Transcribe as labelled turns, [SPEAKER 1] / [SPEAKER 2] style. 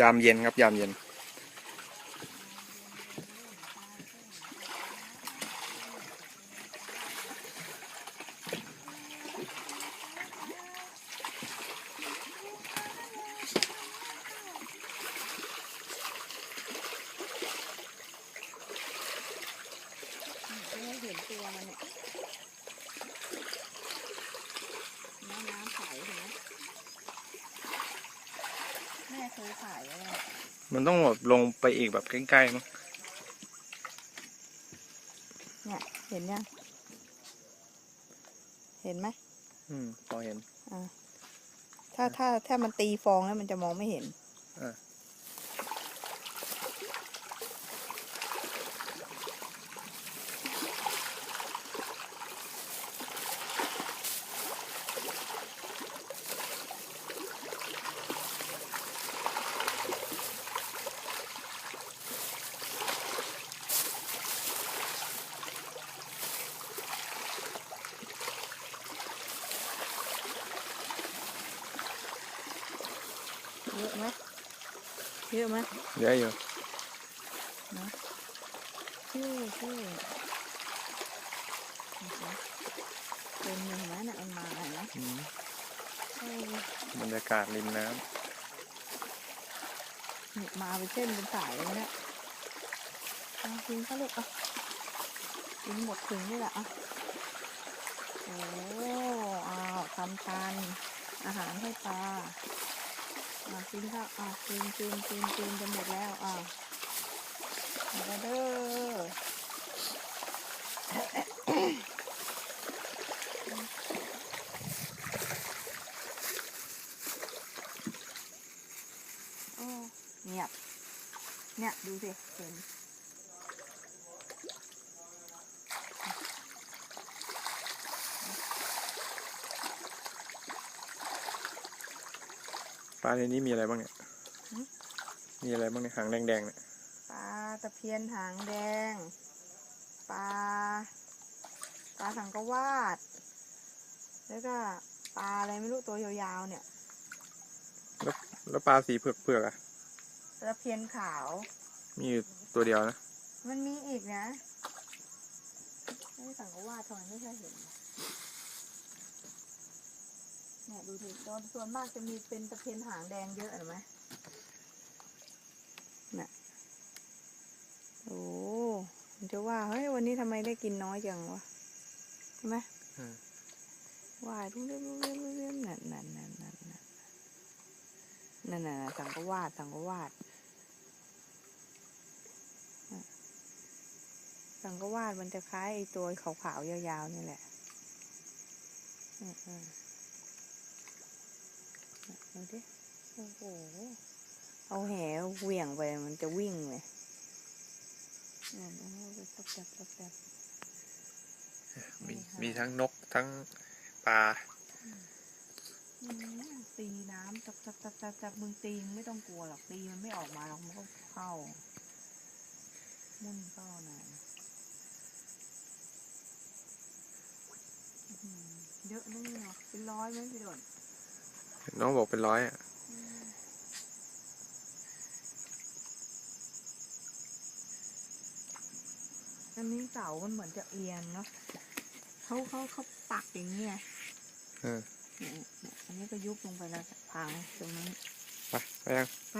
[SPEAKER 1] ยามเย็นครับยามเย็น
[SPEAKER 2] ไม่เห็นตัวมันเนี่ยน้ำน้ำใสเห็นไหมแม่ เคยถ่ายไว้อะ
[SPEAKER 1] มันต้องแบบลงไปอีกแบบใกล้ๆมั้ง
[SPEAKER 2] เนี่ย เห็นยังเห็นไหม
[SPEAKER 1] อืมพอเห็น
[SPEAKER 2] ถ้าถ้าถ้ามันตีฟองแล้วมันจะมองไม่เห็น
[SPEAKER 1] อ่า
[SPEAKER 2] เยอะไหมเยอะไหม
[SPEAKER 1] เดี๋ยวอยู่
[SPEAKER 2] ชื่อชื่อเป็นเห็นไหมน่ะมันมาเห็นไหม
[SPEAKER 1] อืม
[SPEAKER 2] เออบ
[SPEAKER 1] รรยากาศริมน้
[SPEAKER 2] เนี่ยมาเป็นเส้นเป็นสายเลยเนี่ยเอากินเขาลูกอะกินหมดถึงนี่แหละอะโอ้อ้าวทำทานอาหารให้ปลา อะกินข้าวอะกินกินกินกินจะหมดแล้วอะหมดแล้วเด้อโอ้เงียบเนี่ยดูสิเห็น
[SPEAKER 1] ปลาในนี้มีอะไรบ้างเนี่ย
[SPEAKER 2] หืม
[SPEAKER 1] มีอะไรบ้างเนี่ยหางแดงๆเนี่ย
[SPEAKER 2] ปลาตะเพียนหางแดง ปลา ปลาสังกวาด แล้วก็ปลาอะไรไม่รู้ตัวยาวๆเนี่ย
[SPEAKER 1] แล้วปลาสีเผือกๆอะ
[SPEAKER 2] ตะเพียนขาว
[SPEAKER 1] มีอยู่ตัวเดียวนะ
[SPEAKER 2] มันมีอีกนะไม่สังกวาดทำไมไม่เคยเห็นวะ เนี่ยดูสิตอนส่วนมากจะมีเป็นตะเพียนหางแดงเยอะเห็นไหมน่ะโอ้จะว่าเฮ้ยวันนี้ทำไมได้กินน้อยจังวะใช่ไหมว่ายรุ่มเรื่มรุ่มเรื่มรุ่มเรื่มนั่นนั่นนั่นนั่นนั่นนั่นสังกวาดสังกวาดสังกวาดมันจะคล้ายไอ้ตัวขาวๆยาวๆนี่แหละ อืมอืม ดูดิโอ้โห เอาแหเหวี่ยงไปมันจะวิ่งเลยนั่นโอ้โหตบจับตบจับ
[SPEAKER 1] มีมีทั้งนกทั้งปลา
[SPEAKER 2] อืมตีน้ำจับจับจับจับจับมึงตีมึงไม่ต้องกลัวหรอกตีมันไม่ออกมาหรอกมันก็เข้า มุ่นเข้าน่ะอื้อหือเยอะนะนี่เนาะเป็นร้อยไหมพี่โดน
[SPEAKER 1] น้องบอกเป็นร้อยอะ
[SPEAKER 2] อันนี้เสามันเหมือนจะเอียงเนาะเขาเขาเขาปักอย่างนี้ไง
[SPEAKER 1] เออ
[SPEAKER 2] เนี่ยเนี่ยอันนี้ก็ยุบลงไปแล้วพังตรงนี้
[SPEAKER 1] ไป ไปยัง
[SPEAKER 2] ไป